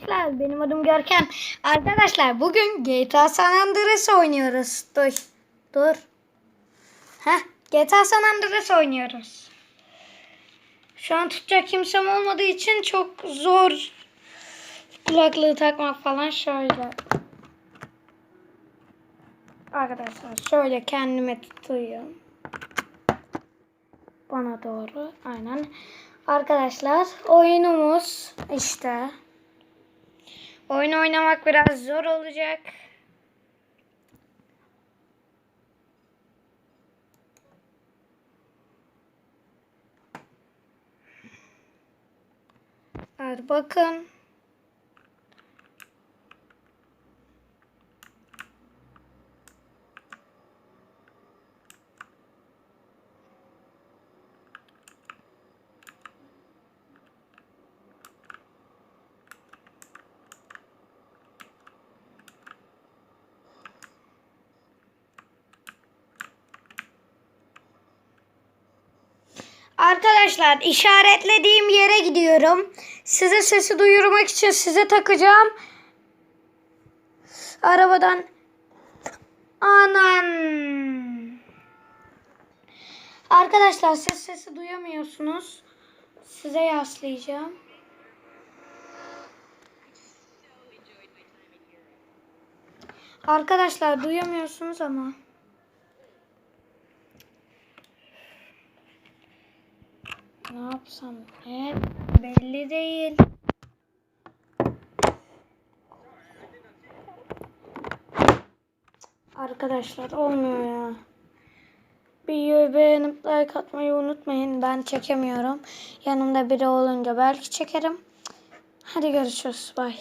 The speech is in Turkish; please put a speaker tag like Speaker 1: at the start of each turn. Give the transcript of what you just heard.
Speaker 1: Arkadaşlar benim adım Görkem. Arkadaşlar bugün GTA San Andreas oynuyoruz. Dur. Dur. Heh, GTA San Andreas oynuyoruz. Şu an tutacak kimsem olmadığı için çok zor kulaklığı takmak falan şöyle. Arkadaşlar şöyle kendime tutuyorum. Bana doğru. Aynen. Arkadaşlar oyunumuz işte. Oyun oynamak biraz zor olacak. Evet bakın. Arkadaşlar işaretlediğim yere gidiyorum. Size sesi duyurmak için size takacağım. Arabadan anan. Arkadaşlar ses sesi duyamıyorsunuz. Size yaslayacağım. Arkadaşlar duyamıyorsunuz ama. Ne yapsam ne belli değil. Arkadaşlar olmuyor ya. Bir beğenip like atmayı unutmayın. Ben çekemiyorum. Yanımda biri olunca belki çekerim. Hadi görüşürüz. Bye.